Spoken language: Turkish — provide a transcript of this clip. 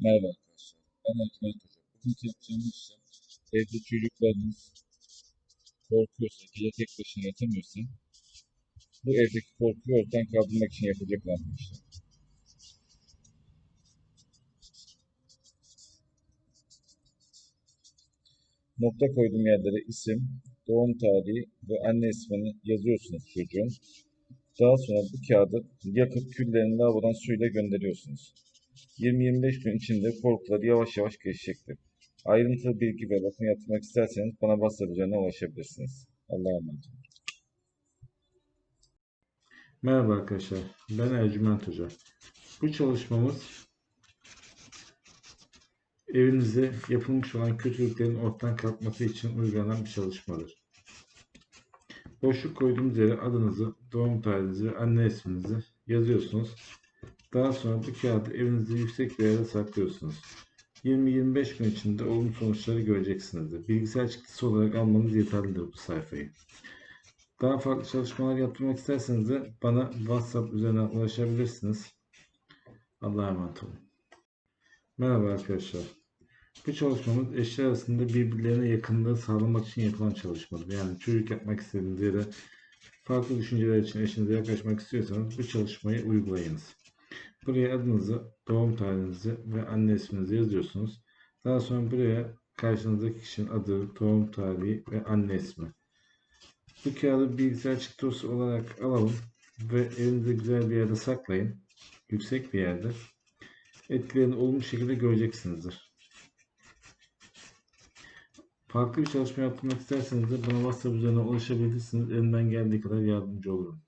Merhaba arkadaşlar. Ben Ercüment Hoca. Bugünkü yapacağımız işlem evde çocuklarınız korkuyorsa, gece tek başına yatamıyorsa bu evdeki korkuyu ortadan kaldırmak için yapacak olan bir işlem. Nokta koyduğum yerlere isim, doğum tarihi ve anne ismini yazıyorsunuz çocuğun. Daha sonra bu kağıdı yakıp küllerini lavabodan suyla gönderiyorsunuz. 20-25 gün içinde korkuları yavaş yavaş geçecektir. Ayrıntılı bilgi ve bakım yapmak isterseniz bana WhatsApp ulaşabilirsiniz. Allah'a emanet. Merhaba arkadaşlar, ben Ercüment Hoca. Bu çalışmamız evinizde yapılmış olan kötülüklerin ortadan kalkması için uygulanan bir çalışmadır. Boşluk koyduğumuz yere adınızı, doğum tarihinizi anne isminizi yazıyorsunuz. Daha sonra bu kağıdı evinizde yüksek bir yere saklıyorsunuz. 20-25 gün içinde olumlu sonuçları göreceksinizdir. Bilgisayar çıktısı olarak almanız yeterlidir bu sayfayı. Daha farklı çalışmalar yaptırmak isterseniz de bana WhatsApp üzerinden ulaşabilirsiniz. Allah'a emanet olun. Merhaba arkadaşlar. Bu çalışmamız eşler arasında birbirlerine yakınlığı sağlamak için yapılan çalışmadır. Yani çocuk yapmak istediğiniz ya da farklı düşünceler için eşinize yaklaşmak istiyorsanız bu çalışmayı uygulayınız. Buraya adınızı, doğum tarihinizi ve anne isminizi yazıyorsunuz. Daha sonra buraya karşınızdaki kişinin adı, doğum tarihi ve anne ismi. Bu kağıdı bilgisayar çıktısı olarak alalım ve elinizde güzel bir yerde saklayın. Yüksek bir yerde. Etkilerini olumlu şekilde göreceksinizdir. Farklı bir çalışma yaptırmak isterseniz de bana WhatsApp üzerinden ulaşabilirsiniz. Elimden geldiği kadar yardımcı olurum.